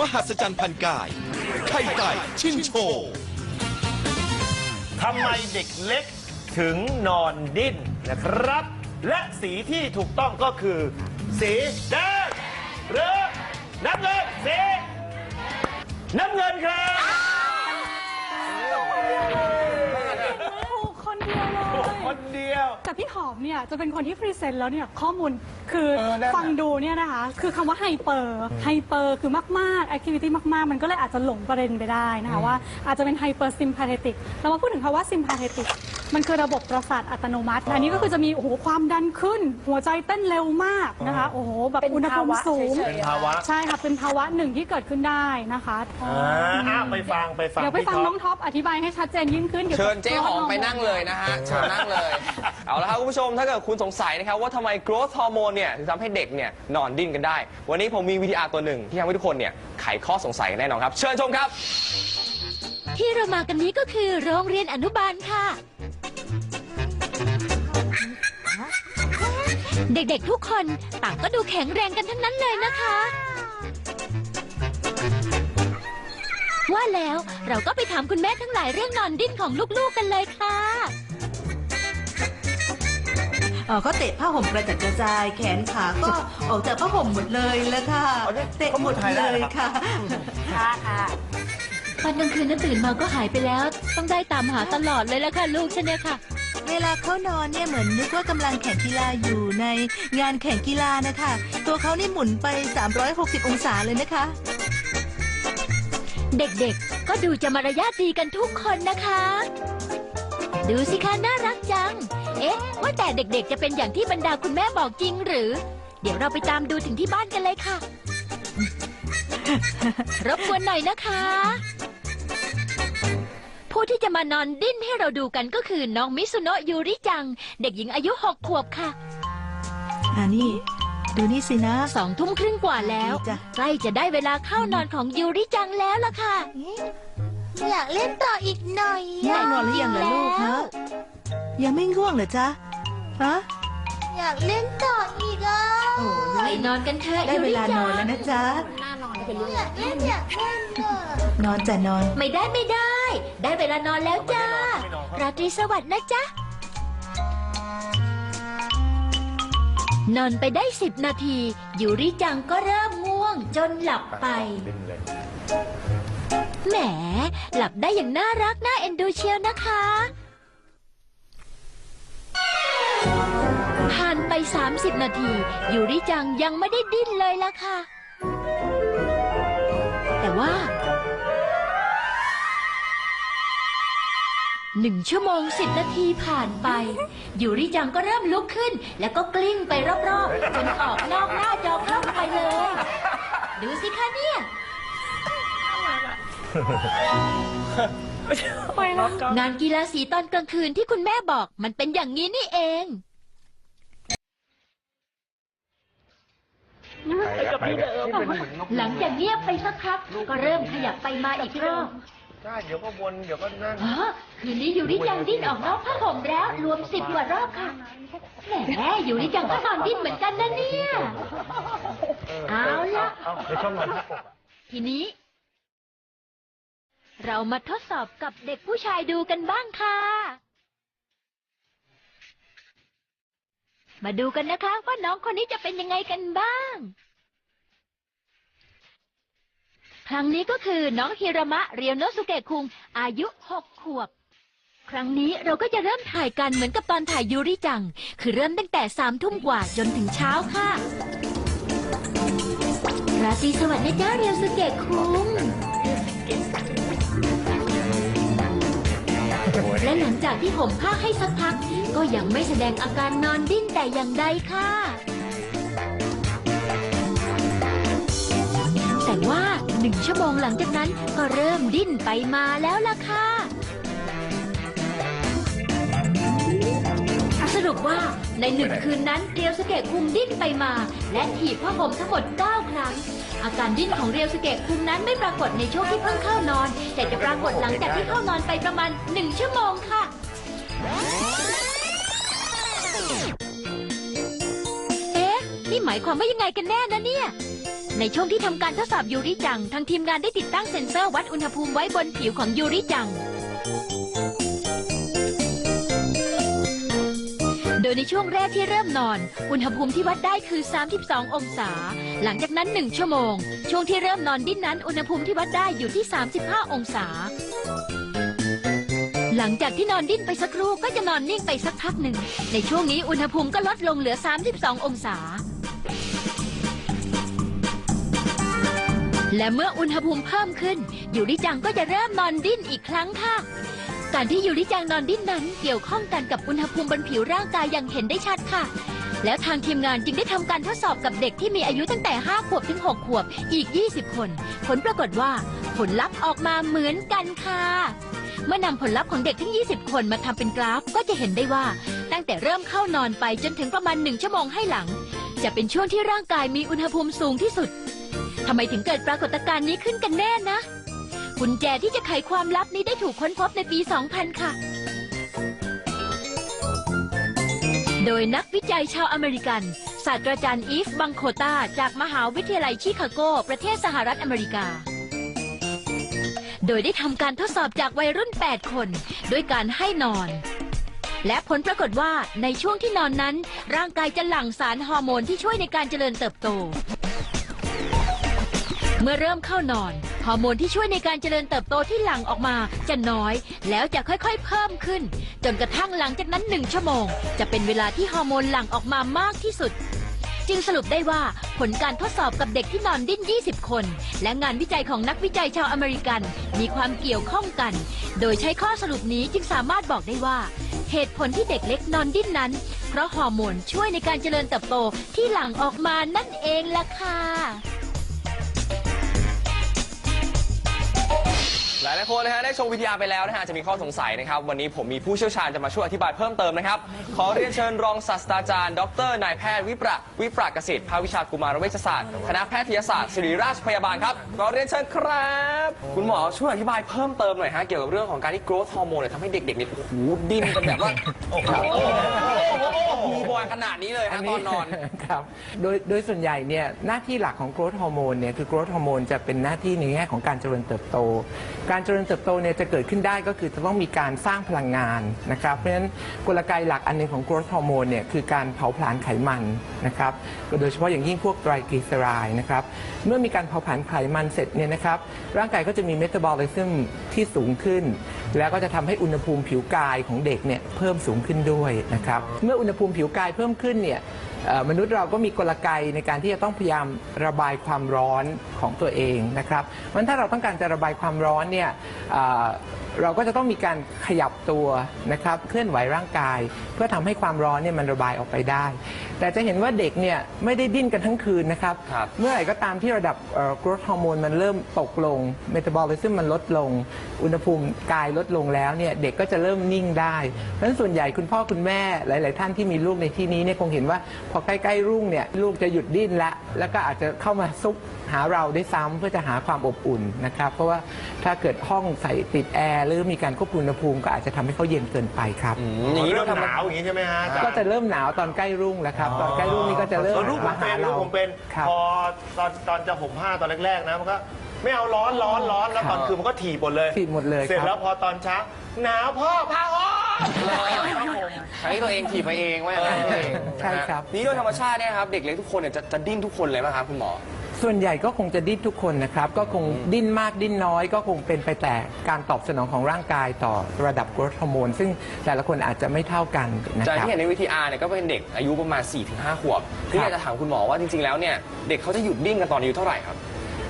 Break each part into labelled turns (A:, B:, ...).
A: มหัศจรรย์พันกาย ไข่ไก่ชินโชว์
B: ทำไมเด็กเล็กถึงนอนดิ้นนะครับ และสีที่ถูกต้องก็คือ สีแดงหรือน้ำเงินสีน้ำเงินครับ
C: ถูกคนเดียวเลย
B: คนเดียว
C: แต่พี่หอมเนี่ยจะเป็นคนที่พรีเซนต์แล้วเนี่ยข้อมูลคือ
B: เออนั่นน่ะ
C: ฟังดูเนี่ยนะคะ คือคำว่าไฮเปอร์ไฮเปอร์คือมากๆแอคทิวิตี้มากๆ มันก็เลยอาจจะหลงประเด็นไปได้นะคะว่าอาจจะเป็นไฮเปอร์ซิมพาเทติกเรามาพูดถึงคำว่าซิมพาเทติก มันคือระบบประสาทอัตโนมัติ อันนี้ก็คือจะมีโอ้โหความดันขึ้น หัวใจเต้นเร็วมากนะคะโอ้โหแบบ
D: เป็น
C: อุณหภูมิ
D: ภาวะ
C: สูง
D: เฉย
B: เป็นภาวะ
C: ใช่ค่ะเป็นภาวะหนึ่งที่เกิดขึ้นได้นะคะ
B: อ่าอ้าวไปฟังไปฟัง
C: เดี๋ยวไป
B: พี่
C: ฟัง
B: ท็
C: น้
B: อ
C: อง
B: ป
C: ท็อปอธิบายให้ชัดเจนยิ่งขึ้นกี่ยวกับ
E: เชิญเจ๊หอมไป
C: โรค
E: นั่งเลยนะฮะเชิญนั่งเลย เอาละครับคุณผู้ชมถ้าเกิดคุณสงสัยนะครับว่าทำไม growth hormone เนี่ยถึงทำให้เด็กเนี่ยนอนดิ้นกันได้ วันนี้ผมมีวิดีอาร์ตัวหนึ่งที่ทำให้ทุกคนเนี่ยไขข้อสงสัยกันแน่นอนครับ เชิญชมครับ
F: ที่เรามากันนี้ก็คือโรงเรียนอนุบาลค่ะ เด็กๆทุกคนต่างก็ดูแข็งแรงกันทั้งนั้นเลยนะคะ ว่าแล้วเราก็ไปถามคุณแม่ทั้งหลายเรื่องนอนดิ้นของลูกๆกันเลยค่ะ
G: เอ่อเขาเตะผ้าห่มกระจัดกระจาย แขนขาก็ ออกจากผ้าห่มหมดเลยแล้วค่ะ
B: อ๋อนี่
G: เตะหมดเลยค่ะ
D: ค่ะค่ะ
F: ตอนกลางคืนนั้นตื่นมาก็หายไปแล้ว ต้องได้ตามหาตลอดเลยละค่ะ ลูกฉันเนี่ยค่ะ
G: เวลาเขานอนเนี่ยเหมือนนึกว่ากำลังแข่งกีฬาอยู่ในงานแข่งกีฬานะคะ ตัวเขานี่หมุนไป 360 องศาเลยนะคะ
F: เด็กๆ ก็ดูจะมารยาทดีกันทุกคนนะคะ ดูสิคะน่ารักจัง เอ๊ะ ว่าแต่เด็กๆ จะเป็นอย่างที่บรรดาคุณแม่บอกจริงหรือ เดี๋ยวเราไปตามดูถึงที่บ้านกันเลยค่ะ รบกวนหน่อยนะคะ ผู้ที่จะมานอนดิ้นให้เราดูกันก็คือน้องมิสุโนะยูริจัง เด็กหญิงอายุหกขวบค่ะ
G: อ่านี่ ดูนี่สินะ
F: สองทุ่มครึ่งกว่าแล้ว
G: ดีจ้ะ
F: ใกล้จะได้เวลาเข้านอนของยูริจังแล้วล่ะค่ะ
D: อยากเล่นต่ออีกหน่อย
G: ง่วงนอนหรือยังล่ะลูกฮะยังไม่ง่วงเหรอจ๊ะฮะ
D: อยากเล่นต่ออีกอะ
G: โอ้
F: ไป
G: ย
F: นอนกันเถอะ
G: ได้
F: ยู
G: เว
F: ริ
G: ลา
F: จั
G: นอนแล้วนะจ๊ะ
D: อยากเล่นอยากเล่นอะ
G: นอนจะนอน
F: ไม่ได้ไม่ได้ ได้เวลานอนแล้วจ้า ราตรีสวัสดิ์นะจ๊ะ นอนไปได้สิบนาที ยูริจังก็เริ่มง่วงจนหลับไป
B: ดิ้นเลย
F: แหม หลับได้อย่างน่ารักน่าเอ็นดูเชียวนะคะ ผ่านไป 30 นาทียูริจังยังไม่ได้ดิ้นเลยล่ะค่ะ แต่ว่าหนึ่งชั่วโมงสิบนาทีผ่านไป ยูริจังก็เริ่มลุกขึ้น แล้วก็กลิ้งไปรอบๆจนออกนอกหน้าจอกล้องไปเลย ดูสิคะเนี่ยงานกีฬาสีตอนกลางคืนที่คุณแม่บอกมันเป็นอย่างนี้นี่เอง หลังจากเงียบไปสักพัก ก็เริ่มขยับไปมาอีกรอบ
B: ใช่เดี๋ยวก็วนเดี๋ยวก็นั่น
F: อ๋อคืนนี้อยู่ริจังดิ้นออกนอกผ้าห่มแล้ว รวมสิบกว่ารอบค่ะแหมอยู่ริจังก็นอนดิ้นเหมือนกันนะเนี่ย เอาละ
B: เอาในช่องนอนที่ปกอะ
F: ทีนี้ เรามาทดสอบกับเด็กผู้ชายดูกันบ้างค่ะ มาดูกันนะคะ ว่าน้องคนนี้จะเป็นยังไงกันบ้าง ครั้งนี้ก็คือน้องฮิรามะเรียวโนสุเกะคุง อายุหกขวบ ครั้งนี้เราก็จะเริ่มถ่ายกันเหมือนกับตอนถ่ายยูริจัง คือเริ่มตั้งแต่สามทุ่มกว่าจนถึงเช้าค่ะ ราตรีสวัสดิ์นะจ้าเรียวสุเกะคุง และหลังจากที่ห่มผ้าให้สักพัก ก็ยังไม่แสดงอาการนอนดิ้นแต่อย่างใดค่ะ แต่ว่าหนึ่งชั่วโมงหลังจากนั้นก็เริ่มดิ้นไปมาแล้วล่ะค่ะ ในหนึ่งคืนนั้นเรียวสเกะคุงดิ้นไปมา และถีบผ้าห่มทั้งหมด 9 ครั้ง อาการดิ้นของเรียวสเกะคุงนั้นไม่ปรากฏในช่วงที่เพิ่งเข้านอน แต่จะปรากฏหลังจากที่เข้านอนไปประมาณ 1 ชั่วโมงค่ะเอ๊ะนี่หมายความว่ายังไงกันแน่นะเนี่ย ในช่วงที่ทำการทดสอบยูริจังทางทีมงานได้ติดตั้งเซ็นเซอร์วัดอุณหภูมิไว้บนผิวของยูริจัง ยในช่วงแรกที่เริ่มนอน อุณหภูมิที่วัดได้คือ 32 องศา หลังจากนั้น 1 ชั่วโมง ช่วงที่เริ่มนอนดิ้นนั้น อุณหภูมิที่วัดได้อยู่ที่ 35 องศา หลังจากที่นอนดิ้นไปสักครู่ก็จะนอนนิ่งไปสักพักหนึ่ง ในช่วงนี้อุณหภูมิก็ลดลงเหลือ 32 องศาและเมื่ออุณหภูมิเพิ่มขึ้น อยู่ริจังก็จะเริ่มนอนดิ้นอีกครั้งค่ะ การที่ยูริจังนอนดิ้นนั้นเกี่ยวข้องกันกับอุณหภูมิบนผิวร่างกายอย่างเห็นได้ชัดค่ะ แล้วทางทีมงานจึงได้ทำการทดสอบกับเด็กที่มีอายุตั้งแต่ 5 ขวบถึง 6 ขวบอีก 20 คน ผลปรากฏว่าผลลัพธ์ออกมาเหมือนกันค่ะ เมื่อนำผลลัพธ์ของเด็กทั้ง 20 คนมาทำเป็นกราฟก็จะเห็นได้ว่า ตั้งแต่เริ่มเข้านอนไปจนถึงประมาณ 1 ชั่วโมงให้หลัง จะเป็นช่วงที่ร่างกายมีอุณหภูมิสูงที่สุดทำไมถึงเกิดปรากฏการณ์นี้ขึ้นกันแน่นะ กุญแจที่จะไขความลับนี้ได้ถูกค้นพบในปี 2000 ค่ะ โดยนักวิจัยชาวอเมริกัน ศาสตราจารย์อีฟบังโคตาจากมหาวิทยาลัยชิคาโก ประเทศสหรัฐอเมริกา โดยได้ทำการทดสอบจากวัยรุ่น 8 คนด้วยการให้นอน และผลปรากฏว่าในช่วงที่นอนนั้น ร่างกายจะหลั่งสารฮอร์โมนที่ช่วยในการเจริญเติบโต เมื่อเริ่มเข้านอน อร์โมนที่ช่วยในการเจริญเติบโตที่หลั่งออกมาจะน้อย แล้วจะค่อยๆ เพิ่มขึ้น จนกระทั่งหลังจากนั้นหนึ่งชั่วโมง จะเป็นเวลาที่ฮอร์โมนหลั่งออกมามากที่สุด จึงสรุปได้ว่าผลการทดสอบกับเด็กที่นอนดิ้น 20 คน และงานวิจัยของนักวิจัยชาวอเมริกันมีความเกี่ยวข้องกัน โดยใช้ข้อสรุปนี้จึงสามารถบอกได้ว่า เหตุผลที่เด็กเล็กนอนดิ้นนั้น เพราะฮอร์โมนช่วยในการเจริญเติบโตที่หลั่งออกมานั่นเองล่ะค่ะ
E: ลายหลายคนนะฮะได้ชมวิทยาไปแล้วนะฮะจะมีข้อสงสัยนะครับ วันนี้ผมมีผู้เชี่ยวชาญจะมาช่วยอธิบายเพิ่มเติมนะครับ ขอเรียนเชิญรองศาสตราจารย์ ดรนายแพทย์วิประวิปรักสิทธิ์ภาควิชากุมารเวชศาสตร์ คณะแพทยศาสตร์ศิริราชพยาบาลครับขอเรียนเชิญครับ คุณหมอช่วยอธิบายเพิ่มเติมหน่อยฮะเกี่ยวกับเรื่องของการที่ growth hormone เนี่ยทำให้เด็กๆเนี่ยโอ้โหดิ้นกันแบบว่าโอ้โหบูบอยขนาดนี้เลยฮะตอนนอน
H: ครับโดยโดยส่วนใหญ่เนี่ยหน้าที่หลักของ growth hormone เนี่ยคือ growth hormone จะเป็นหน้าที่ในแง่ของการเจริญเติบโต การเจริญเติบโตเนี่ยจะเกิดขึ้นได้ก็คือจะต้องมีการสร้างพลังงานนะครับ เพราะฉะนั้นกลไกหลักอันหนึงของ growth hormone เนี่ยคือการเผาผลาญไขมันนะครับโดยเฉพาะอย่างยิ่งพวกไตรกลีเซอไรด์นะครับ เมื่อมีการเผาผลาญไขมันเสร็จเนี่ยนะครับ ร่างกายก็จะมีเมตาบอลิซึมที่สูงขึ้น แล้วก็จะทำให้อุณหภูมิผิวกายของเด็กเนี่ยเพิ่มสูงขึ้นด้วยนะครับ เมื่ออุณหภูมิผิวกายเพิ่มขึ้นเนี่ย เอ่อมนุษย์เราก็มีกลไกในการที่จะต้องพยายามระบายความร้อนของตัวเองนะครับมันถ้าเราต้องการจะระบายความร้อนเนี่ยเอ่อ เราก็จะต้องมีการขยับตัวนะครับเคลื่อนไหวร่างกาย เพื่อทำให้ความร้อนเนี่ยมันระบายออกไปได้ แต่จะเห็นว่าเด็กเนี่ยไม่ได้ดิ้นกันทั้งคืนนะครับ
E: ครับ
H: เมื่อไหร่ก็ตามที่ระดับเอ่อ growth hormone มันเริ่มตกลง metabolism มันลดลง อุณหภูมิกายลดลงแล้วเนี่ยเด็กก็จะเริ่มนิ่งได้เพราะฉะนั้นส่วนใหญ่คุณพ่อคุณแม่หลาย ๆ ท่านที่มีลูกในที่นี้เนี่ยคงเห็นว่าพอใกล้ๆรุ่งเนี่ยลูกจะหยุดดิ้นละแล้วก็อาจจะเข้ามาซุก หาเราได้ซ้ำเพื่อจะหาความอบอุ่นนะครับ เพราะว่าถ้าเกิดห้องใส่ติดแอร์หรือมีการควบคุมอุณหภูมิก็อาจจะทำให้เขาเย็นเกินไปครับ
B: อย่างนี้เริ่มหนาวอย่างนี้ใช่ไหมฮะอาจารย์
H: ก็จะเริ่มหนาวตอนใกล้รุ่งแล้วครับตอนใกล้รุ่งนี่ก็จะเริ่ม
B: ออลูกผม
H: มา
B: เป็
H: หาน
B: ลู
H: เรา
B: กผมเป็น
H: ครับ
B: พอตอนตอนจะห่มผ้าตอนแรกๆนะมันก็ไม่เอาร้อนร้อนร้อนแล้วตอนคืนมันก็ถีบหมดเลย
H: ถีบหมดเลย
B: เสร็จ
H: ครับ
B: แล้วพอตอนเช้าหนาวพ่อผ้าอ้อน
E: ใช้ตัวเองถีบไปเองว่าอย่างนั้นเอง
H: ใช่ครับ
E: นี่โดยธรรมชาติเนี่ยครับเด็กเล็กทุกคนเนี่ยจะจะดิ้นทุกคนเลยไหมครับคุณหมอ
H: ส่วนใหญ่ก็คงจะดิ้นทุกคนนะครับ ก็คงดิ้นมากดิ้นน้อย ก็คงเป็นไปแต่การตอบสนองของร่างกายต่อระดับกรดฮอร์โมน ซึ่งแต่ละคนอาจจะไม่เท่ากันนะ
E: จาก
H: ครับ
E: ที่เห็นในวิทีอาร์เนี่ยก็เป็นเด็กอายุประมาณ4-5ขวบคือ
H: ครับ
E: อยากจะถามคุณหมอว่าจริงๆแล้วเนี่ยเด็กเขาจะหยุดดิ้นกันตอนอายุเท่าไหร่ครับ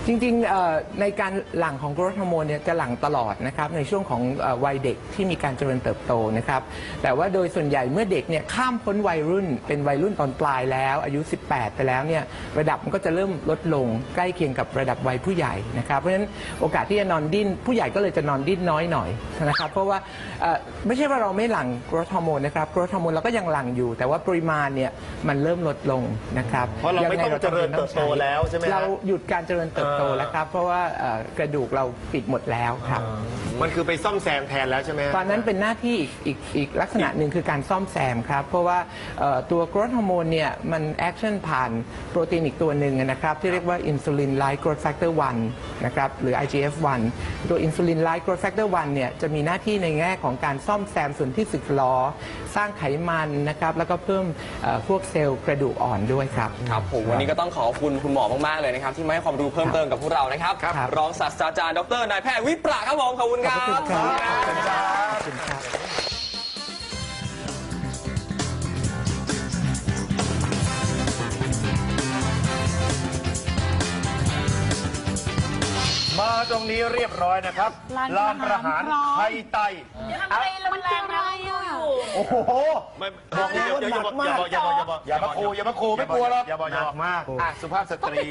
H: จริงๆเอ่อในการหลั่งของกรดฮอร์โมนเนี่ยจะหลั่งตลอดนะครับในช่วงของเอ่อวัยเด็กที่มีการเจริญเติบโตนะครับแต่ว่าโดยส่วนใหญ่เมื่อเด็กเนี่ยข้ามพ้นวัยรุ่น เป็นวัยรุ่นตอนปลายแล้ว อายุ 18 ไปแล้วเนี่ยระดับมันก็จะเริ่มลดลงใกล้เคียงกับระดับวัยผู้ใหญ่นะครับเพราะฉะนั้นโอกาสที่จะนอนดิ้นผู้ใหญ่ก็เลยจะนอนดิ้นน้อยหน่อยนะครับเพราะว่าเอ่อไม่ใช่ว่าเราไม่หลั่งกรดฮอร์โมนนะครับกรดฮอร์โมนเราก็ยังหลั่งอยู่ แต่ว่าปริมาณเนี่ยมันเริ่มลดลงนะครับ
B: เพราะเราไม่ต้องเจริญเติบโตแล้วใช่ไหมฮะ
H: เราหยุดการเจริญเติบบโตแล้วครับ เพราะว่าเอ่อกระดูกเราปิดหมดแล้วครับ
B: มันคือไปซ่อมแซมแทนแล้วใช่ไหมฮะ
H: ตอนนั้นเป็นหน้าที่อีกอีกอีกลักษณะหนึ่งคือการซ่อมแซมครับ เพราะว่าเอ่อตัวกรดฮอร์โมนเนี่ยมันแอคชั่นผ่านโปรตีนอีกตัวหนึ่งนะครับ ที่เรียกว่าอินซูลินไลท์กรดแฟกเตอร์1นะครับหรือ IGF-1 ตัวอินซูลินไลท์กรดแฟกเตอร์1เนี่ยจะมีหน้าที่ในแง่ของการซ่อมแซมส่วนที่สึกหรอสร้างไขมันนะครับแล้วก็เพิ่มเอ่อพวกเซลล์กระดูกอ่อนด้วยครับ
E: ครับผมวันนี้ก็ต้องขอบคุณคุณหมอมากๆเลยนะครับที่มาให้ความรู้เพิ่มเติมกับพวกเรานะครับ
H: ครับ
E: รองศาสตราจารย์ดรนายแพทย์วิปราครับผมขอบคุณครับ
H: ขอบคุณครับ รับ
B: มาตรงนี้เรียบร้อยนะครับ
C: ลาน
B: ลานประหาร
C: พร้อม
B: ไทยไต
C: อะไรมันคืออะไรอะ
B: โอ้โหไม่บอกอย่าอย่าอย่าบอกอย่าบอกอย่าบอกอย่าบอกอย่ามาคูอย่ามาคูไม่กลัวหรอกอย่าบอกอย่าบอกมากอะสุภาพสตรี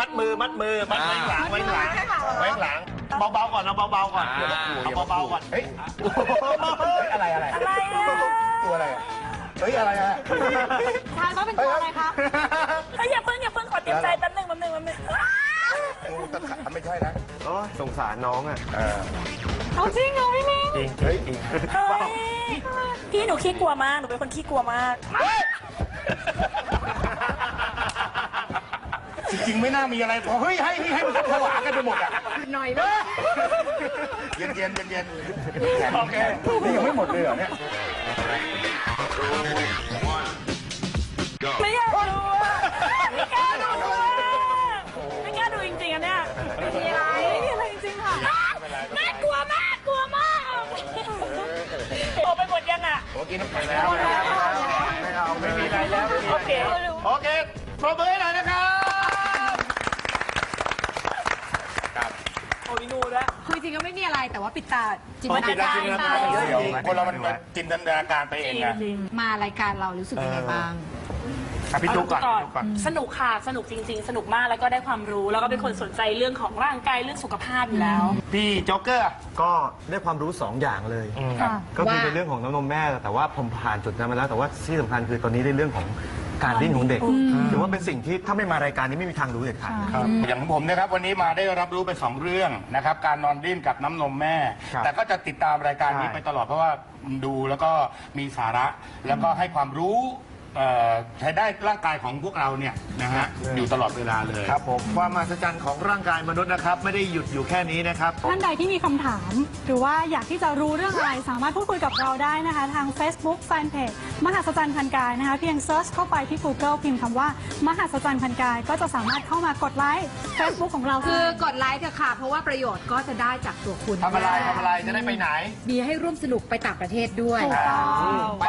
B: มัดมือมัดมือมัดไว้หลังไว้หลังไว้หลังเบาๆก่อนเอาเบาๆก่อนอย่ามาคูเอาเบาๆก่อนเฮ้ยอะไรอะไรอะไรตัวอะไรอะเฮ้ยอะไรอะ
C: ชายเขาเป็นตัวอะไรคะ
I: เฮ้ยอย่าเพิ่งอย่าเพิ่งขอเตรียมใจแป๊บหนึง แป๊บหนึงแป๊บหนึง
B: ไม่ใช่นะโอ้สงสารน้องอะ
C: เอาจริงเหรอพี่มิ้ง
B: จริงเฮ้ยจริง
I: เฮ้ยพี่หนูขี้กลัวมาก หนูเป็นคนขี้กลัวมาก
B: จริงๆไม่น่ามีอะไรพอเฮ้ยให้ให้ให้มันผวากันไปหมดอะหน่อยนะเย็นเย็นเย็นเย็นโอเคนี่ยังไม่หมดเลยเหรอเนี่ย
I: ไม่อยากดู ยั
C: ง
I: อะ
B: โอเคไปแล้วไม่เอาไม่มีอะไรแล้ว
I: โอเค
B: โอเคปรบมือให้หน่อยนะครับ
I: โอ้ยนูแล้ว
G: คือจริงก็ไม่มีอะไรแต่ว่าปิดตาจินต
B: โอ
G: นา
B: เค
G: การไป
B: เดี๋ยวคนเรามันจินตนาการไปเองอะ
G: มารายการเรารู้สึกยังไงบ้าง
B: อะพี่ตุ๊กก่อน
I: ก่อน
B: พี่ตุ๊กก่อน
I: สนุกค่ะ สนุกจริง ๆ สนุกมากแล้วก็ได้ความรู้ แล้วก็เป็นคนสนใจเรื่องของร่างกายเรื่องสุขภาพอยู่แล้ว
B: พี่โจ๊กเกอร์
J: ก็ได้ความรู้ 2 อย่างเลย
C: ค่ะ
J: ก็คือ
G: ว่า
J: ในเรื่องของน้ำนมแม่ แต่ว่าผมผ่านจุดนั้นมาแล้ว แต่ว่าที่สำคัญคือตอนนี้ในเรื่องของการดิ้นของเด็กถือว่าเป็นสิ่งที่ถ้าไม่มารายการนี้ไม่มีทางรู้เด็ดขาด
B: ครับอย่างของผมนะครับวันนี้มาได้รับรู้เป็นสองเรื่องนะครับการนอนดิ้นกับน้ำนมแม่
J: ครับ
B: แต่ก็จะติดตามรายการนี้
J: ใช่
B: ไปตลอดเพราะว่าดูแล้วก็มีสาระแล้วก็ให้ความรู้ เอ่อใช้ได้ร่างกายของพวกเราเนี่ยนะฮะอยู่ตลอดเวลาเลย
J: ครับผมความมหัศจรรย์ของร่างกายมนุษย์นะครับ ไม่ได้หยุดอยู่แค่นี้นะครับ
C: ท่านใดที่มีคำถาม หรือว่าอยากที่จะรู้เรื่องอะไร สามารถพูดคุยกับเราได้นะคะ ทาง Facebook Fanpage มหัศจรรย์พันกายนะคะ เพียงเซิร์ชเข้าไปที่ Google พิมพ์คำว่า มหัศจรรย์พันกาย ก็จะสามารถเข้ามากดไลค์ Facebook ของเรา
G: คือกดไลค์เถอะค่ะ เพราะว่าประโยชน์ก็จะได้จากตัวคุณ
B: ทำอะไรทำอะไรจะได้ไปไหน
G: มีให้ร่วมสนุกไปต่างประเทศด้วย
C: ถูกต้อง
B: ไป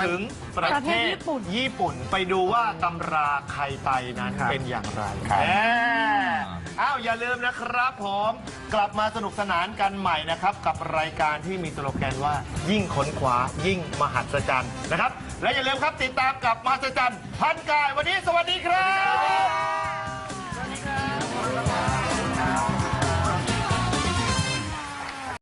B: ถึงประ
C: ประ
B: เท
C: เท
B: ศ
C: ศญี่ปุ่น
J: ญี่ปุ่นไปดูว่าตำราไข่ไตนั้นเป็นอย่างไร
B: ครับ
J: แหมอ้าวอย่าลืมนะครับผมกลับมาสนุกสนานกันใหม่นะครับ กับรายการที่มีสโลแกนว่า ยิ่งค้นคว้ายิ่งมหัศจรรย์นะครับ และอย่าลืมครับติดตามกับมหัศจรรย์พันกายวันนี้สวัสดีครับ